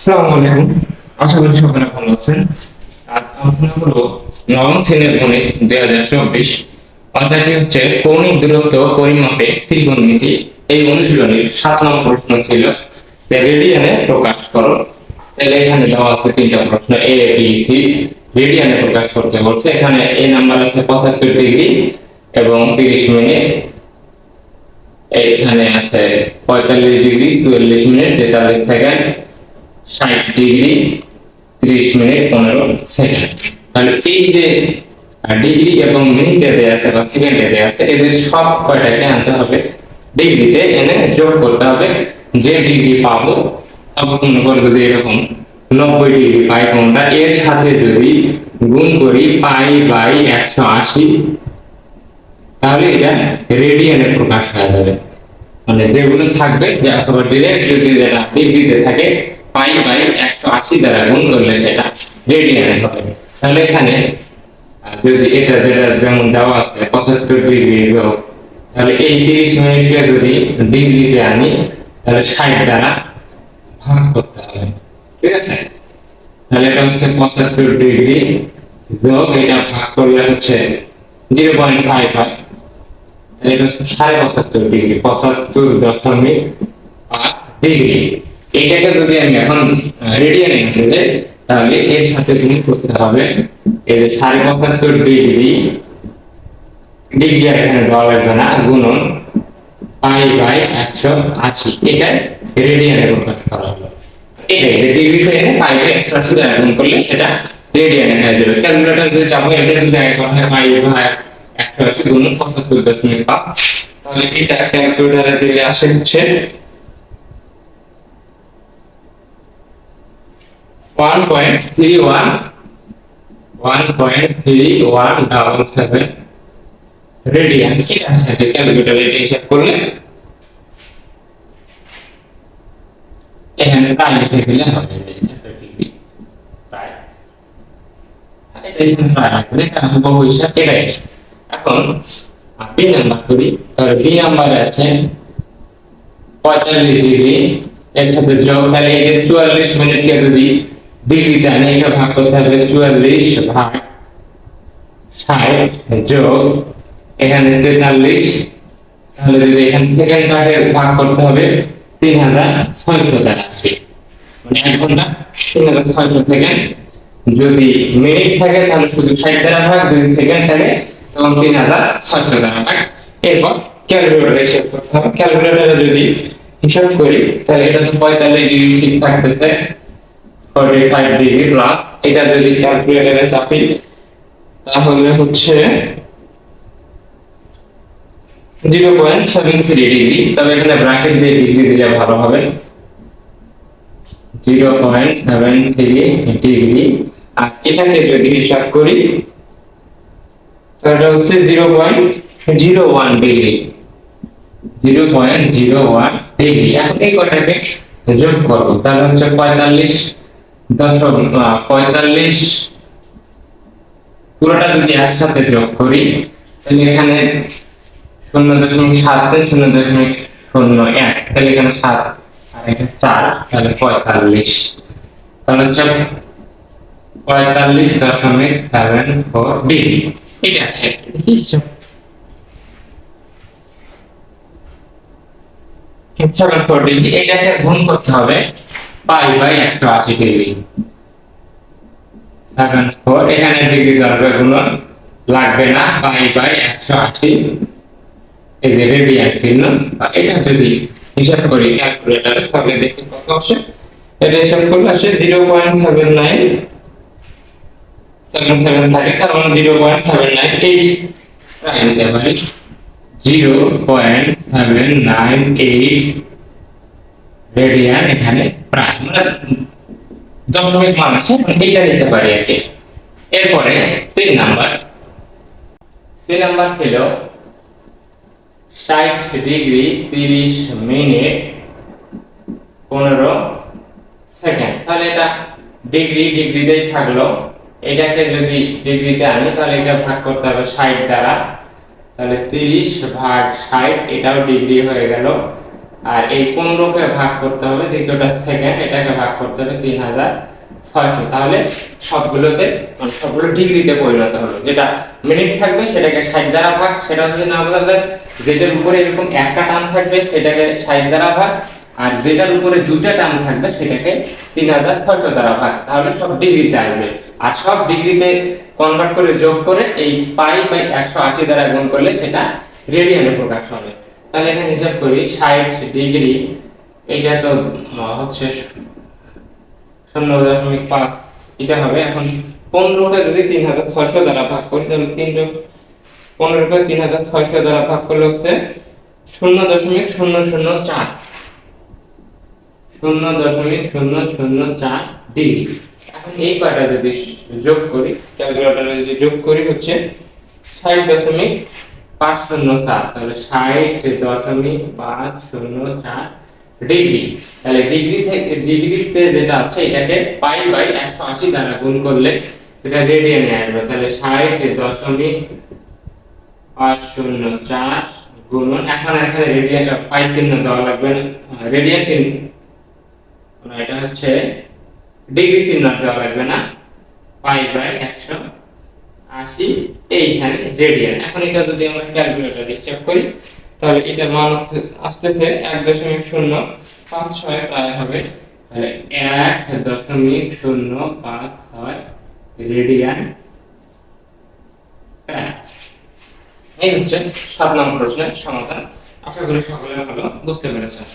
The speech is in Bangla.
আসসালামু আশা করি সকলে ভালো আছেন। আজ আলোচনা করব নবম শ্রেণির গণিত দুই হাজার চব্বিশ। অধ্যায়টি হচ্ছে কৌণিক দূরত্ব পরিমাপে ত্রিকোণমিতি। এই অনুশীলনীর সাত নম্বর প্রশ্ন ছিল রেডিয়ানে প্রকাশ করো। তাহলে এখানে দেওয়া আছে তিনটা প্রশ্ন এ বি সি রেডিয়ানে প্রকাশ করতে বলছে। এখানে এ নাম্বার আছে পঁচাত্তর ডিগ্রি এবং তিরিশ মিনিট। এখানে আছে পঁয়তাল্লিশ ডিগ্রি, চুয়াল্লিশ মিনিট, তেতাল্লিশ সেকেন্ড। ষাট ডিগ্রি, ত্রিশ মিনিট, পনেরো সেকেন্ড। তাহলে এই যে ডিগ্রি এবং মিনিটে দেওয়া আছে বা সেকেন্ডে দেওয়া আছে, এদের সব কয়টাকে আনতে হবে? ডিগ্রিতে এনে যোগ করতে হবে। যে ডিগ্রি পাবো অবতীর্ণ করে যদি এরকম নব্বই ডিগ্রি পাই কোনটা, এর সাথে যদি গুণ করি পাই বাই একশো আশি, তাহলে এটা রেডিয়ানে প্রকাশ করা যাবে। মানে যেগুলো থাকবে অথবা ডিরেক্ট যদি যেটা ডিগ্রিতে থাকে পাই বাই একশো আশি দ্বারা গুণ করলে সেটা রেডিয়ানে হবে। তাহলে এখানে যদি এটা যেটা যেমন দেওয়া আছে, পঁচাত্তর ডিগ্রি যোগ তাহলে এই তিরিশ মিনিটকে যদি ডিগ্রিতে আনি, তাহলে ষাট দ্বারা ভাগ করতে হবে। ঠিক আছে? তাহলে এটা হচ্ছে পঁচাত্তর ডিগ্রি যোগ এটা ভাগ করলে হচ্ছে জিরো পয়েন্ট ফাইভ হয়। তাহলে এটা হচ্ছে সাড়ে পঁচাত্তর ডিগ্রি পঁচাত্তর দশমিক পাঁচ ডিগ্রি এইটাকে যদি আমি এখন রেডিয়ান যাই তাহলে এর সাথে গুণ করতে হবে যে সাড়ে পঁচাত্তর ডিগ্রি ডিগ্রি এখানে দেওয়া লাগবে না, গুণন পাই বাই একশো আশি। এটা রেডিয়ানে প্রকাশ করা হলো। এটাই ডিগ্রিতে এনে পাই বাই একশো আশি দ্বারা গুণ করলে সেটা রেডিয়ানে হয়ে যাবে। ক্যালকুলেটর যে যাব এটা যদি করা হয় পাই বাই একশো আশি গুণ পঁচাত্তর দশমিক পাঁচ, তাহলে এটা ক্যালকুলেটরে দিলে আসে হচ্ছে one point three one one point three one double seven radian এটা আসে ক্যালকুলেটরে এটা হিসাব করলে এখানে প্রায় লিখে দিলে হবে। এত ডিগ্রি প্রায় এটা এখানে রাখলে এটা আমি বহু হিসাব এটাই এখন বি নাম্বার করি, তাহলে বি নাম্বারে আছে পঁয়তাল্লিশ ডিগ্রি এর সাথে যোগ তাহলে এই যে চুয়াল্লিশ যদি ডিগ্রিতে আনি এটা ভাগ করতে হবে চুয়াল্লিশ ভাগ ষাট যোগ এখানে তেতাল্লিশ। তাহলে যদি এখানে সেকেন্ডটাকে ভাগ করতে হবে, তিন হাজার ছয়শো দ্বারা মানে এক ঘণ্টা তিন হাজার ছয়শো সেকেন্ড। যদি মিনিট থাকে, তাহলে শুধু ষাট দ্বারা ভাগ, যদি সেকেন্ড থাকে, তখন তিন হাজার ছয়শো দ্বারা ভাগ। এরপর ক্যালকুলেটরে হিসাব করতে হবে। ক্যালকুলেটরে যদি হিসাব করি, তাহলে এটা পঁয়তাল্লিশ ডিগ্রি ঠিক থাকতেছে। 45 ডিগ্রি প্লাস এটা যদি ক্যালকুলেটরে চাপি তাহলে হচ্ছে 0.73 ডিগ্রি তবে এখানে ব্র্যাকেট দিয়ে ডিগ্রি দিলে ভালো হবে। 0.73 ডিগ্রি আর এটাকে যদি হিসাব করি হচ্ছে 0.01 ডিগ্রি 0.01 ডিগ্রি এখন এই যোগ করব, তাহলে হচ্ছে 45 দশক পঁয়তাল্লিশ পুরোটা যদি একসাথে যোগ করি, তাহলে এখানে শূন্য দশমিক সাতে শূন্য দশমিক শূন্য এক, তাহলে এখানে সাত আর এখানে চার, তাহলে পঁয়তাল্লিশ। তাহলে হচ্ছে পঁয়তাল্লিশ দশমিক সেভেন ফোর ডিগ্রি ঠিক আছে। সেভেন ফোর ডিগ্রি এটাকে গুণ করতে হবে। পাই বাই একশো আশি ডিগ্রি সেভেন ফোর এখানে ডিগ্রি ধরবে গুণন লাগবে না, পাই বাই একশো আশি। এই যে রেডিয়ান চিহ্ন এটা যদি হিসাব করি ক্যালকুলেটরে তাহলে দেখি কত আসে। এটা হিসাব করলে আসে zero point seven nine seven seven থাকে তার মানে zero point seven nine eight প্রায় নিতে পারি zero point seven nine eight radian এখানে প্রায় দশমিক মান আছে এইটা নিতে পারি আর কি। এরপরে তিন নাম্বার। তিন নাম্বার ছিল ষাট ডিগ্রি তিরিশ মিনিট পনেরো সেকেন্ড। তাহলে এটা ডিগ্রি ডিগ্রিতেই থাকল। এটাকে যদি ডিগ্রিতে আনি, তাহলে এটা ভাগ করতে হবে ষাট দ্বারা। তাহলে তিরিশ ভাগ ষাট, এটাও ডিগ্রি হয়ে গেল আর এই পনেরোকে ভাগ করতে হবে, দ্বিতীয়টা সেকেন্ড এটাকে ভাগ করতে হবে তিন হাজার ছয়শো। তাহলে সবগুলোতে মানে সবগুলো ডিগ্রিতে পরিণত হলো যেটা মিনিট থাকবে, সেটাকে ষাট দ্বারা ভাগ, সেটা হচ্ছে না বোঝা যেটার উপরে এরকম একটা টান থাকবে, সেটাকে ষাট দ্বারা ভাগ, আর যেটার উপরে দুইটা টান থাকবে, সেটাকে তিন হাজার ছয়শো দ্বারা ভাগ। তাহলে সব ডিগ্রিতে আসবে। আর সব ডিগ্রিতে কনভার্ট করে যোগ করে এই পাই বাই একশো আশি দ্বারা গুণ করলে সেটা রেডিয়ানে প্রকাশ হবে। তাহলে এখানে হিসাব করি, ষাট ডিগ্রি, এটা তো হচ্ছে শূন্য দশমিক পাঁচ, এটা হবে। এখন পনেরোটা যদি তিন হাজার ছয়শো দ্বারা ভাগ করি, তাহলে তিনশো পনেরোকে তিন হাজার ছয়শো দ্বারা ভাগ করলে হচ্ছে শূন্য দশমিক শূন্য শূন্য চার। শূন্য দশমিক শূন্য শূন্য চার ডিগ্রি। এখন এই কয়টা যদি যোগ করি যদি যোগ করি, হচ্ছে ষাট দশমিক পাঁচ শূন্য চার তাহলে ষাট দশমিক পাঁচ শূন্য চার ডিগ্রি। তাহলে ডিগ্রি থেকে ডিগ্রিতে যেটা আছে, এটাকে পাই বাই একশো আশি দ্বারা গুণ করলে এটা রেডিয়ানে আসবে। তাহলে ষাট দশমিক পাঁচ শূন্য চার গুণন এখন এখানে রেডিয়ান পাই চিহ্ন দেওয়া লাগবে রেডিয়ান চিহ্ন। এটা হচ্ছে ডিগ্রি চিহ্ন দেওয়া লাগবে না। পাই বাই একশো আশি এইখানে রেডিয়ান এখন এটা যদি আমরা করি, তাহলে মান আসতেছে এক দশমিক শূন্য পাঁচ ছয় প্রায় হবে। তাহলে এক দশমিক শূন্য পাঁচ ছয় রেডিয়ান। এই হচ্ছে সাত নম্বর প্রশ্নের সমাধান। আশা করি সকলে ভালো, বুঝতে পেরেছেন।